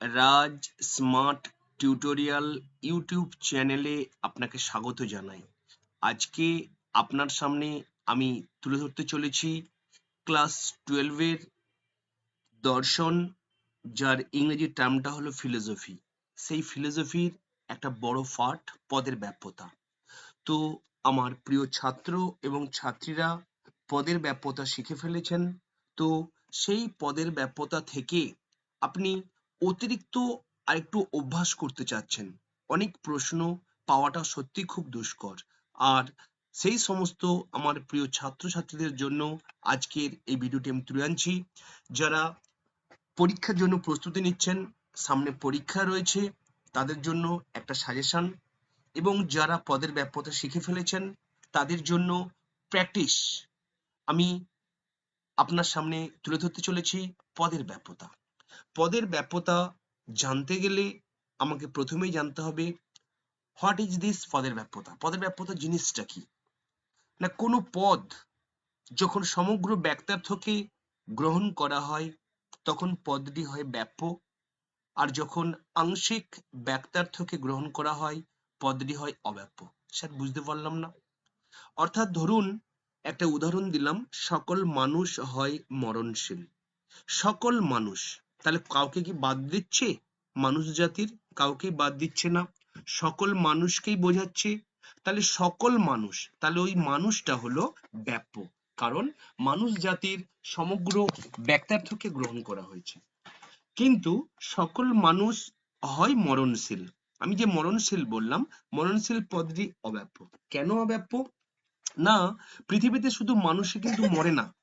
রাজ smart tutorial YouTube চ্যানেলে আপনাকে স্বাগত জানাই। আজকে আপনার সামনে আমি তুলে ধরতে চলেছি ক্লাস টুয়েলভের দর্শন, যার ইংরেজি টার্মটা হলো ফিলোসফি। সেই ফিলোসফির একটা বড় পার্ট পদের ব্যাপ্যতা। তো আমার প্রিয় ছাত্র এবং ছাত্রীরা পদের ব্যাপ্যতা শিখে ফেলেছেন। তো সেই পদের ব্যাপ্যতা থেকে আপনি অতিরিক্ত আরেকটু অভ্যাস করতে চাচ্ছেন। অনেক প্রশ্ন পাওয়াটা সত্যি খুব দুষ্কর। আর সেই সমস্ত আমার প্রিয় ছাত্রছাত্রীদের জন্য আজকের এই ভিডিওটি আমি তুলে আনছি। যারা পরীক্ষার জন্য প্রস্তুতি নিচ্ছেন, সামনে পরীক্ষা রয়েছে, তাদের জন্য একটা সাজেশন এবং যারা পদের ব্যাপ্যতা শিখে ফেলেছেন, তাদের জন্য প্র্যাকটিস আমি আপনার সামনে তুলে ধরতে চলেছি পদের ব্যাপ্যতা পদের ব্যাপ্যতা জানতে গেলে আমাকে প্রথমেই জানতে হবে হোয়াট ইজ দিস পদের ব্যাপ্যতা? পদের ব্যাপ্যতা জিনিসটা কি? না, কোনো পদ যখন সমগ্র ব্যক্তার্থকে গ্রহণ করা হয়, তখন পদটি হয় ব্যাপ্য, আর যখন আংশিক ব্যক্তার্থকে গ্রহণ করা হয়, পদটি হয় অব্যাপ্য। স্যার, বুঝতে পারলাম না? অর্থাৎ ধরুন, একটা উদাহরণ দিলাম, সকল মানুষ হয় মরণশীল। সকল মানুষ তাহলে কাউকে কি বাদ দিচ্ছে? মানুষ জাতির কাউকে বাদ দিচ্ছে না। সকল মানুষকেই বোঝাচ্ছে। তাহলে সকল মানুষ, তাহলে ওই মানুষটা হলো ব্যাপ্য কারণ মানুষ জাতির সমগ্র ব্যক্তার্থকে গ্রহণ করা হয়েছে। কিন্তু সকল মানুষ হয় মরণশীল। আমি যে মরণশীল বললাম, মরণশীল পদটি অব্যাপ্য কেন অব্যাপ্য না, পৃথিবীতে শুধু মানুষই কিন্তু মরে না।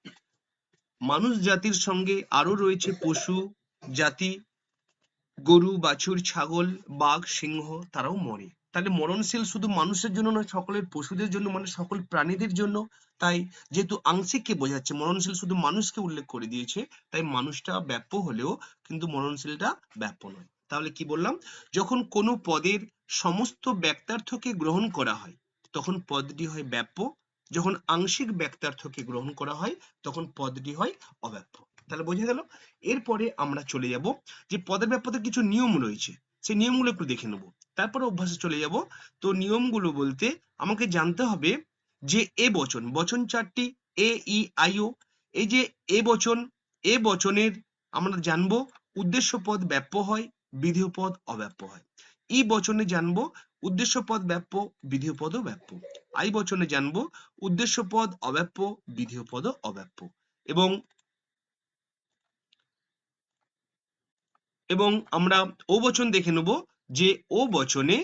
মানুষ জাতির সঙ্গে আরও রয়েছে পশু জাতি, গরু, বাছুর, ছাগল, বাঘ, সিংহ, তারাও মরে। তাহলে মরণশীল শুধু মানুষের জন্য নয়, সকলের পশুদের জন্য মানে সকল প্রাণীদের জন্য। তাই যেহেতু আংশিককে বোঝাচ্ছে, মরণশীল শুধু মানুষকে উল্লেখ করে দিয়েছে, তাই মানুষটা ব্যাপ্য হলেও কিন্তু মরণশীলটা ব্যাপ্য নয়। তাহলে কি বললাম? যখন কোনো পদের সমস্ত ব্যক্তার্থকে গ্রহণ করা হয়, তখন পদটি হয় ব্যাপ্য। যখন আংশিক ব্যক্তার্থকে গ্রহণ করা হয়, তখন পদটি হয় অব্যাপ্য। তাহলে বোঝা গেল। এরপরে আমরা চলে যাব যে পদের ব্যাপ্যতার কিছু নিয়ম রয়েছে। সেই নিয়মগুলো একটু দেখে নেব। তারপরে অভ্যাসে চলে যাব। তো নিয়মগুলো বলতে আমাকে জানতে হবে যে এ বচন বচন চারটি, এ, ই, আই, ও, এই যে এ বচন, এ বচনের আমরা জানব উদ্দেশ্য পদ ব্যাপ্য হয়, বিধেয় পদ অব্যাপ্য হয়। ই বচনে জানব উদ্দেশ্য পদ ব্যাপ্য, বিধেয় পদও ব্যাপ্য। আই বচনে জানব উদ্দেশ্য পদ অব্যাপ্য, বিধেয় পদও অব্যাপ্য। এবং এবং আমরা ও বচন দেখে নেব যে ও বচনে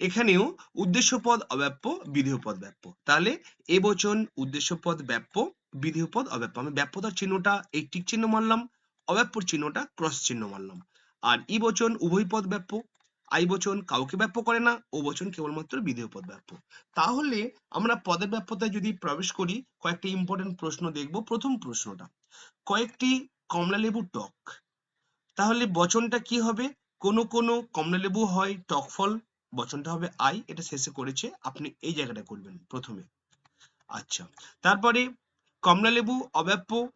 এখানেও উদ্দেশ্য পদ অব্যাপ্য বিধেয় পদ ব্যাপ্য। তাহলে এ বচন উদ্দেশ্য পদ ব্যাপ্য বিধেয় পদ অব্যাপ্য। আমি ব্যাপ্যতার চিহ্নটা এই টিক চিহ্ন মানলাম, অব্যাপ্যর চিহ্নটা, ক্রস চিহ্ন মানলাম। আর ই বচন, উভয় পদ ব্যাপ্য। আই বচন কাউকে ব্যাপ্য করে না, ও বচন কেবলমাত্র বিধেয় পদ ব্যাপ্য। তাহলে আমরা পদের ব্যাপ্যতায় যদি প্রবেশ করি, কয়েকটি ইম্পর্টেন্ট প্রশ্ন দেখব। প্রথম প্রশ্নটা, কয়েকটি কমলালেবুর টক। তাহলে বচনটা কি হবে? কোন কোন কমলালেবু হয়, টক ফল, বচনটা হবে আই, এটা শেষে করেছে, আপনি এই জায়গাটা করবেন প্রথমে। আচ্ছা তারপরে কমলালেবু অব্যাপ্য,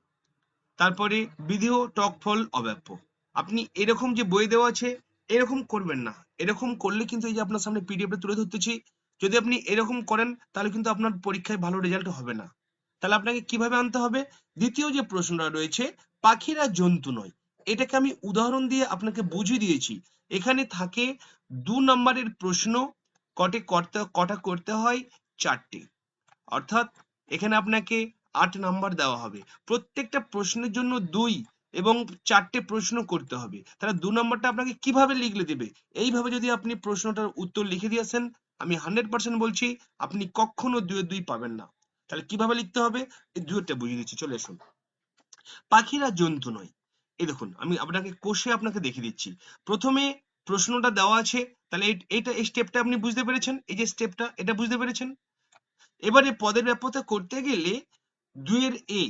তারপরে বিধেয় টক ফল, অব্যাপ্য। আপনি এরকম যে বই দেওয়া আছে, এরকম করবেন না। এরকম করলে কিন্তু এই যে আপনার সামনে পিডিএফ তুলে ধরতেছি, যদি আপনি এরকম করেন, তাহলে কিন্তু আপনার পরীক্ষায় ভালো রেজাল্ট হবে না। তাহলে আপনাকে কীভাবে আনতে হবে? দ্বিতীয় যে প্রশ্নটা রয়েছে, পাখিরা জন্তু নয়। এটাকে আমি উদাহরণ দিয়ে আপনাকে বুঝিয়ে দিয়েছি। এখানে থাকে দু নম্বরের প্রশ্ন, কটে করতে, কটা করতে হয়? চারটে। অর্থাৎ এখানে আপনাকে আট নাম্বার দেওয়া হবে। প্রত্যেকটা প্রশ্নের জন্য দুই এবং চারটে প্রশ্ন করতে হবে। তাহলে দু নম্বরটা আপনাকে কীভাবে লিখলে দেবে? এইভাবে যদি আপনি প্রশ্নটার উত্তর লিখে দিয়েছেন আমি হান্ড্রেড পার্সেন্ট বলছি, আপনি কখনো দুয়ে দুই পাবেন না। তাহলে কীভাবে লিখতে হবে? এই দুইটা বুঝিয়ে দিচ্ছি। চলে আসুন। পাখিরা জন্তু নয়। এই দেখুন, আমি আপনাকে কোষে আপনাকে দেখিয়ে দিচ্ছি। প্রথমে প্রশ্নটা দেওয়া আছে, তাহলে এটা এই স্টেপটা আপনি বুঝতে পেরেছেন? এই যে স্টেপটা এটা বুঝতে পেরেছেন? এবারে পদের ব্যাপ্যতা করতে গেলে দুইয়ের এ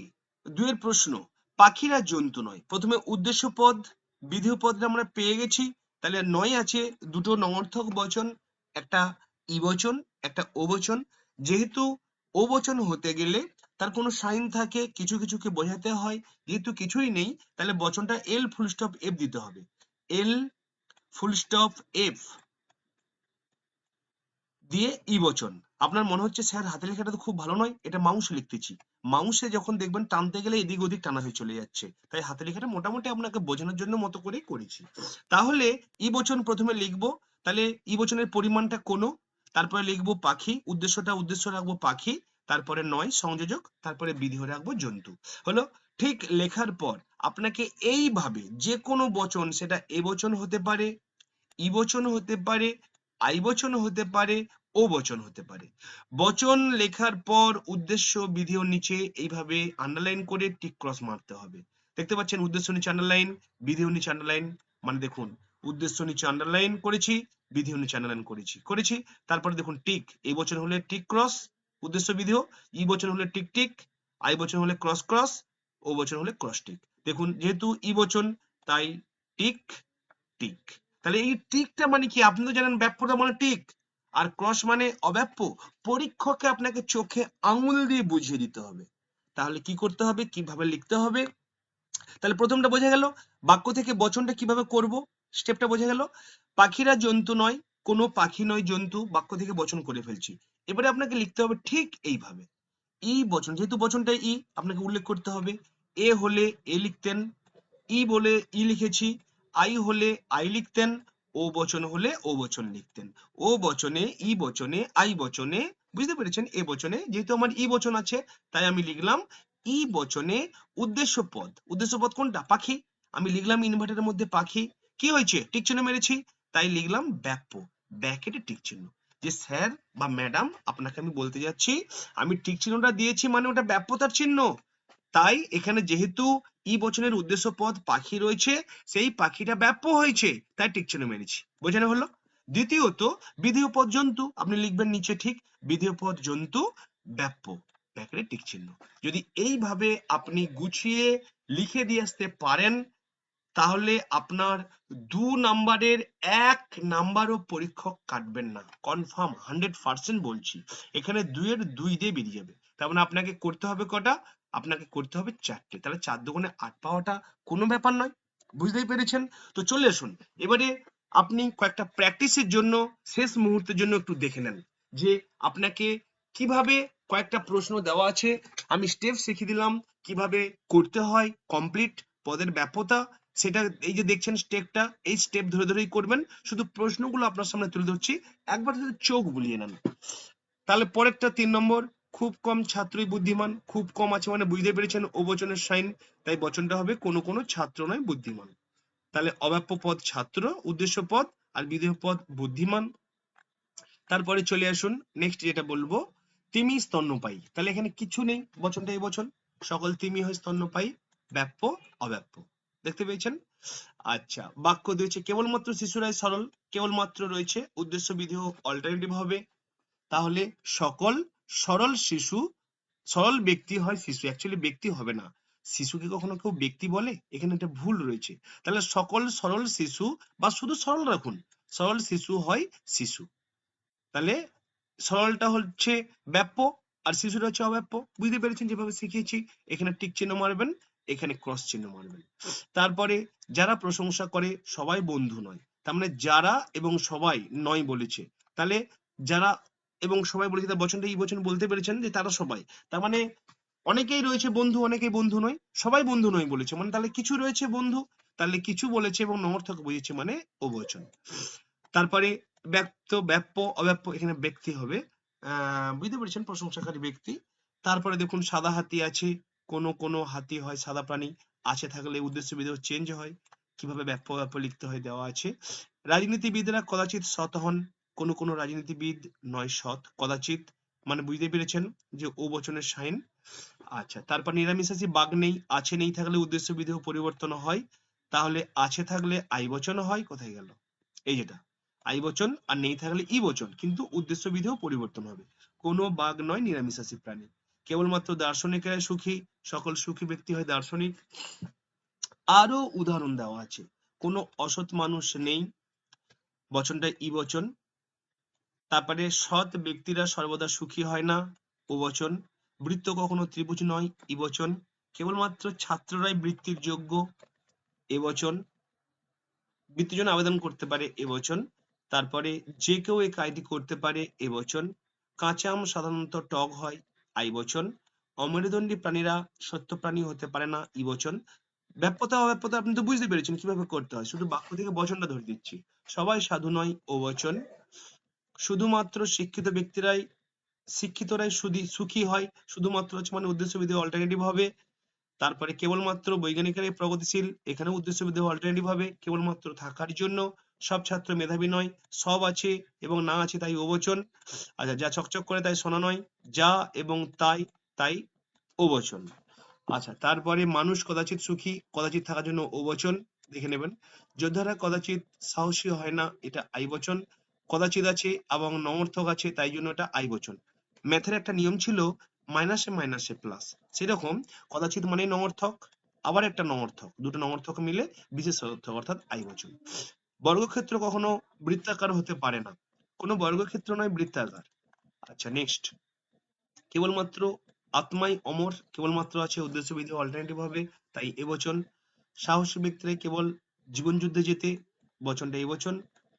দুইয়ের প্রশ্ন, পাখিরা জন্তু নয়। প্রথমে উদ্দেশ্য পদ, বিধেয় পদটা আমরা পেয়ে গেছি। তাহলে নয় আছে, দুটো নঙর্থক বচন, একটা ইবচন, একটা ও বচন যেহেতু ও বচন হতে গেলে তার কোনো সাইন থাকে, কিছু কিছুকে বোঝাতে হয়, যেহেতু কিছুই নেই, তাহলে বচনটা এল ফুল স্টপ এফ দিতে হবে। এল ফুল স্টপ এফ দিয়ে ই বচন। আপনার মনে হচ্ছে, স্যার, হাতে লেখাটা তো খুব ভালো নয়, এটা মাউসে লিখতেছি। মাউসে যখন দেখবেন, টানতে গেলে এদিক ওদিক টানা হয়ে চলে যাচ্ছে। তাই হাতে লেখাটা মোটামুটি আপনাকে বোঝানোর জন্য মতো করেই করেছি। তাহলে ই বচন প্রথমে লিখব, তাহলে ই বচনের পরিমাণটা কোনো, তারপরে লিখব পাখি, উদ্দেশ্যটা উদ্দেশ্য রাখব পাখি তারপরে নয় সংযোজক, তারপরে বিধি রাখব জন্তু। হলো ঠিক লেখার পর আপনাকে এইভাবে যে কোনো বচন, সেটা এ বচন হতে পারে, ই বচন হতে পারে, আই বচন হতে পারে, ও বচন হতে পারে। বচন লেখার পর উদ্দেশ্য, বিধি ও নিচে এইভাবে আন্ডারলাইন করে টিক ক্রস মারতে হবে। দেখতে পাচ্ছেন উদ্দেশ্য নিচে আন্ডারলাইন বিধি ও নিচে আন্ডারলাইন মানে দেখুন উদ্দেশ্য নিচে আন্ডারলাইন করেছি, বিধি নিচে আন্ডারলাইন করেছি করেছি, তারপরে দেখুন টিক এই বচন হলে টিক ক্রস উদ্দেশ্য বিধি ই বচন হলে টিক টিক, আই বচন হলে ক্রস ক্রস, ও বচন হলে ক্রস টিক। দেখুন, যেহেতু ই বচন, তাই টিক টিক। তাহলে এই টিকটা মানে কি? আপনি তো জানেন ব্যাপ্যটা মানে টিক। আর ক্রস মানে অব্যাপ্য। পরীক্ষককে আপনাকে চোখে আঙুল দিয়ে বুঝিয়ে দিতে হবে। তাহলে কি করতে হবে? কীভাবে লিখতে হবে? তাহলে প্রথমটা বোঝা গেল, বাক্য থেকে বচনটা কীভাবে করব? স্টেপটা বোঝা গেল, পাখিরা জন্তু নয়, কোনো পাখি নয়, জন্তু বাক্য থেকে বচন করে ফেলছি। এবারে আপনাকে লিখতে হবে ঠিক এইভাবে। ই বচন, যেহেতু বচনটা ই, আপনাকে উল্লেখ করতে হবে। এ হলে এ লিখতেন, ই বলে ই লিখেছি, আই হলে আই লিখতেন, ও বচন হলে ও বচন লিখতেন। ও বচনে, ই বচনে, আই বচনে, বুঝতে পেরেছেন? এ বচনে, যেহেতু আমার ই বচন আছে, তাই আমি লিখলাম ই বচনে উদ্দেশ্য পদ। উদ্দেশ্য পদ কোনটা? পাখি। আমি লিখলাম ইনভার্টারের মধ্যে পাখি। কি হয়েছে? টিক চিহ্ন মেরেছি, তাই লিখলাম ব্যাপ্য। ব্যাকেটে টিক চিহ্ন। যে স্যার বা ম্যাডাম, আপনাকে আমি বলতে যাচ্ছি, আমি টিক চিহ্নটা দিয়েছি মানে ওটা ব্যাপ্যতার চিহ্ন। তাই এখানে যেহেতু ই বচনের উদ্দেশ্য পদ পাখি রয়েছে, সেই পাখিটা ব্যাপ্য হয়েছে, তাই টিক চিহ্ন মেরেছি বোঝানো হলো? দ্বিতীয়ত বিধেয় পদ জন্তু, আপনি লিখবেন নিচে ঠিক বিধেয় পদ জন্তু ব্যাপ্য ব্যাকেটে টিক চিহ্ন। যদি এইভাবে আপনি গুছিয়ে লিখে দিয়ে আসতে পারেন তাহলে আপনার দু নাম্বারের এক নাম্বারও পরীক্ষক কাটবেন না। কনফার্ম হান্ড্রেড পার্সেন্ট বলছি। এখানে দুইয়ের দুই দিয়ে বেরিয়ে যাবে। তার মানে আপনাকে করতে হবে কটা? আপনাকে করতে হবে চারটে। তাহলে চার দুগুণে আট পাওয়াটা কোনো ব্যাপার নয়। বুঝতেই পেরেছেন? তো চলে আসুন। এবারে আপনি কয়েকটা প্র্যাকটিসের জন্য শেষ মুহূর্তের জন্য একটু দেখে নেন যে আপনাকে কীভাবে কয়েকটা প্রশ্ন দেওয়া আছে। আমি স্টেপ শিখিয়ে দিলাম। কীভাবে করতে হয় কমপ্লিট পদের ব্যাপতা সেটা এই যে দেখছেন স্টেপটা এই স্টেপ ধরে ধরেই করবেন। শুধু প্রশ্নগুলো আপনার সামনে তুলে ধরছি। একবার শুধু চোখ বুলিয়ে নেন, তাহলে পরেরটা তিন নম্বর, খুব কম ছাত্রই বুদ্ধিমান, খুব কম আছে মানে বুঝতে পেরেছেন ও বচনের সাইন, তাই বচনটা হবে কোনো কোনো ছাত্র নয় বুদ্ধিমান। তাহলে অব্যাপ্য পদ ছাত্র, উদ্দেশ্য পদ, আর বিধেয় পদ বুদ্ধিমান। তারপরে চলে আসুন নেক্সট যেটা বলব, তিমি স্তন্যপায়ী। তাহলে এখানে কিছু নেই, বচনটা এই বচন সকল তিমি হয় স্তন্যপায়ী, ব্যাপ্য, অব্যাপ্য। দেখতে পেয়েছেন? আচ্ছা বাক্য দিয়েছে, কেবলমাত্র শিশুরাই সরল, কেবলমাত্র রয়েছে উদ্দেশ্য বিধি অল্টারনেটিভ হবে। তাহলে সকল সরল শিশু, সরল ব্যক্তি হয় শিশু অ্যাকচুয়ালি ব্যক্তি হবে না। শিশুকে কখনো কেউ ব্যক্তি বলে? এখানে একটা ভুল রয়েছে। তাহলে সকল সরল শিশু বা শুধু সরল রাখুন, সরল শিশু হয় শিশু। তাহলে সরলটা হচ্ছে ব্যাপ্য, আর শিশুটা হচ্ছে অব্যাপ্য। বুঝতে পেরেছেন যেভাবে শিখিয়েছি? এখানে টিক চিহ্ন মারবেন এখানে ক্রস চিহ্ন মারবেন। তারপরে যারা প্রশংসা করে, সবাই বন্ধু নয়। তার মানে যারা এবং সবাই নয় বলেছে। তাহলে যারা এবং সবাই বলেছে, তার বচনটা এই বচন বলতে পেরেছেন যে তারা সবাই। তার মানে অনেকেই রয়েছে বন্ধু, অনেকেই বন্ধু নয়। সবাই বন্ধু নয় বলেছে। মানে তাহলে কিছু রয়েছে বন্ধু, তাহলে কিছু বলেছে এবং নমর্থক বুঝেছে মানে ও বচন। তারপরে ব্যক্ত, ব্যাপ্য, অব্যাপ্য এখানে ব্যক্তি হবে। আহ, বুঝতে পেরেছেন প্রশংসাকারী ব্যক্তি। তারপরে দেখুন সাদা হাতি আছে। কোন কোন হাতি হয় সাদা প্রাণী আছে থাকলে উদ্দেশ্য বিধেয় চেঞ্জ হয়। কীভাবে ব্যাপ্য লিখতে হয় দেওয়া আছে। রাজনীতিবিদরা কদাচিৎ সৎ হন, কোন কোন রাজনীতিবিদ নয় সৎ, কদাচিৎ মানে বুঝতে পেরেছেন যে ও বচনের সাইন। আচ্ছা তারপর নিরামিষাসী বাঘ নেই, আছে নেই থাকলে উদ্দেশ্য বিধেয় পরিবর্তন হয়, তাহলে আছে থাকলে আই বচন হয়, কোথায় গেল? এই যেটা, আই বচন আর নেই থাকলে ই বচন, কিন্তু উদ্দেশ্য বিধেয় পরিবর্তন হবে। কোনো বাঘ নয় নিরামিষাসী প্রাণী। কেবলমাত্র দার্শনিকেরাই সুখী, সকল সুখী ব্যক্তি হয় দার্শনিক। আরও উদাহরণ দেওয়া আছে। কোনো অসৎ মানুষ নেই, বচনটা ই বচন। তারপরে সৎ ব্যক্তিরা সর্বদা সুখী হয় না, ও বচন। বৃত্ত কখনো ত্রিভুজ নয়, ই বচন। কেবলমাত্র ছাত্ররাই বৃত্তির যোগ্য, এ বচন। বৃত্তির জন্য আবেদন করতে পারে এবচন তারপরে যে কেউ এই কাজটি করতে পারে এবচন কাঁচা আম সাধারণত টক হয় আইবচন অমেরুদণ্ডী প্রাণীরা সত্য প্রাণী হতে পারে না ইবচন ব্যাপ্যতা, অব্যাপ্যতা আপনি তো বুঝতে পেরেছেন কীভাবে করতে হয়। শুধু বাক্য থেকে বচনটা ধরে দিচ্ছি। সবাই সাধু নয়, ও বচন। শুধুমাত্র শিক্ষিত ব্যক্তিরাই, শিক্ষিতরাই শুধু সুখী হয়। শুধুমাত্র হচ্ছে মানে উদ্দেশ্য বিধি অল্টারনেটিভ হবে। তারপরে কেবলমাত্র বৈজ্ঞানিকরাই প্রগতিশীল। এখানে উদ্দেশ্য বিধি অল্টারনেটিভ হবে। কেবলমাত্র থাকার জন্য। সব ছাত্র মেধাবী নয়, সব আছে এবং না আছে তাই ওবচন আচ্ছা যা চকচক করে তাই শোনা নয়, যা এবং তাই তাই ওবচন আচ্ছা তারপরে মানুষ কদাচিৎ সুখী, কদাচিৎ থাকার জন্য ওবচন দেখে নেবেন। যোদ্ধারা কদাচিৎ সাহসী হয় না, এটা আইবচন কদাচিৎ আছে এবং নমর্থক আছে, তাই জন্য এটা আইবচন ম্যাথের একটা নিয়ম ছিল, মাইনাসে মাইনাসে প্লাস। সেরকম, কদাচিৎ মানে নমর্থক, আবার একটা নমর্থক। দুটো নমর্থক মিলে বিশেষ অর্থক অর্থাৎ আইবচন বর্গক্ষেত্র কখনো বৃত্তাকার হতে পারে না। কোনো বর্গক্ষেত্র নয়, বৃত্তাকার। আচ্ছা নেক্সট কেবলমাত্র আত্মাই অমর, কেবলমাত্র আছে উদ্দেশ্য বিধি অল্টারনেটিভ হবে, তাই এবচন। সাহসী ব্যক্তিরা কেবল জীবন যুদ্ধে যেতে বচনটা এবচন।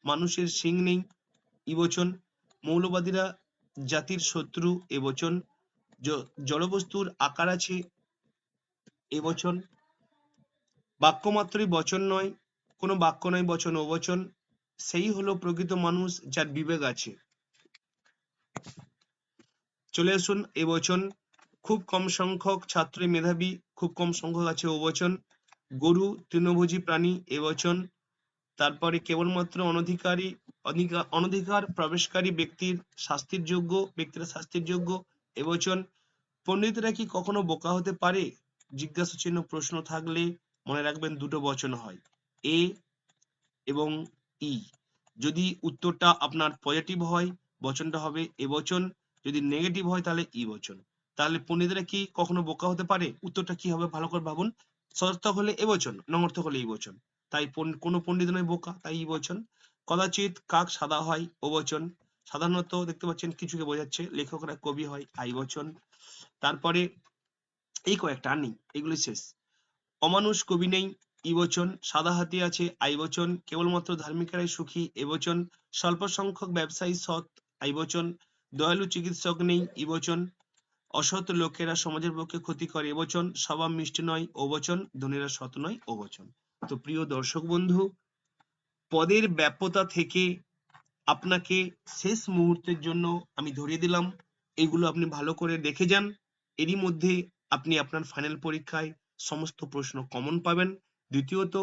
মানুষের সিং নেই, ইবচন। মৌলবাদীরা জাতির শত্রু, এবচন। জড়বস্তুর আকার আছে, এবচন। বাক্য মাত্রই বচন নয় কোনো বাক্য নয়, বচন ও বচন সেই হলো প্রকৃত মানুষ যার বিবেক আছে। চলে আসুন এ বচন। খুব কম সংখ্যক ছাত্র মেধাবী, খুব কম সংখ্যক আছে ও বচন গরু, তৃণভোজী প্রাণী, এ বচন। তারপরে কেবলমাত্র অনধিকারী অনধিকার প্রবেশকারী ব্যক্তির শাস্তির যোগ্য, ব্যক্তিরা শাস্তির যোগ্য এবচন পণ্ডিতরা কি কখনো বোকা হতে পারে? জিজ্ঞাসা চিহ্ন প্রশ্ন থাকলে মনে রাখবেন দুটো বচন হয়। এ এবং ই যদি উত্তরটা আপনার পজিটিভ হয়, বচনটা হবে এ বচন। যদি নেগেটিভ হয়, তাহলে ই বচন। তাহলে পণ্ডিতরা কি কখনো বোকা হতে পারে? উত্তরটা কি হবে? ভালো করে ভাবুন। সদর্থক হলে এ বচন, নমর্থক হলে এই বচন। তাই কোনো পণ্ডিত নয় বোকা, তাই ই বচন। কদাচিৎ কাক সাদা হয়, ও বচন। সাধারণত দেখতে পাচ্ছেন কিছুকে বোঝাচ্ছে, লেখকরা কবি হয়, আই বচন। তারপরে এই কয়েকটা, আর নেই এগুলি শেষ। অমানুষ কবি নেই ই বচন, সাদা হাতি আছে, আই বচন, কেবলমাত্র ধার্মিকেরাই সুখী, এ বচন, স্বল্প সংখ্যক ব্যবসায়ী সৎ, আই বচন, দয়ালু চিকিৎসক নেই, ই বচন, অসৎ লোকেরা সমাজের পক্ষে ক্ষতি করে এবচন স্বভাব মিষ্টি নয়, ও বচন, ধনীরা সৎ নয়, ও বচন। তো প্রিয় দর্শক বন্ধু, পদের ব্যাপ্যতা থেকে আপনাকে শেষ মুহূর্তের জন্য আমি ধরিয়ে দিলাম। এগুলো আপনি ভালো করে দেখে যান। এরই মধ্যে আপনি আপনার ফাইনাল পরীক্ষায় সমস্ত প্রশ্ন কমন পাবেন। দ্বিতীয়ত,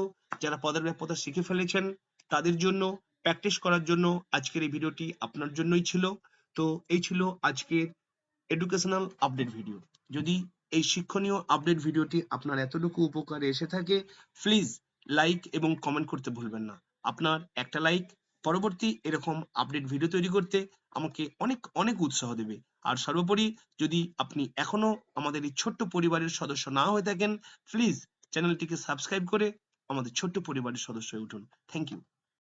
যারা পদের ব্যাপ্যতা শিখে ফেলেছেন, তাদের জন্য প্র্যাকটিস করার জন্য আজকের এই ভিডিওটি আপনার জন্যই ছিল। তো এই ছিল আজকের এডুকেশনাল আপডেট ভিডিও যদি এই শিক্ষণীয় আপডেট ভিডিওটি আপনার এতটুকু উপকারে এসে থাকে প্লিজ লাইক এবং কমেন্ট করতে ভুলবেন না। আপনার একটা লাইক পরবর্তী এরকম আপডেট ভিডিও তৈরি করতে আমাকে অনেক অনেক উৎসাহ দেবে। আর সর্বোপরি যদি আপনি এখনও আমাদের এই ছোট্ট পরিবারের সদস্য না হয়ে থাকেন প্লিজ চ্যানেলটিকে সাবস্ক্রাইব করে আমাদের ছোট্ট পরিবারের সদস্য হয়ে উঠুন। Thank you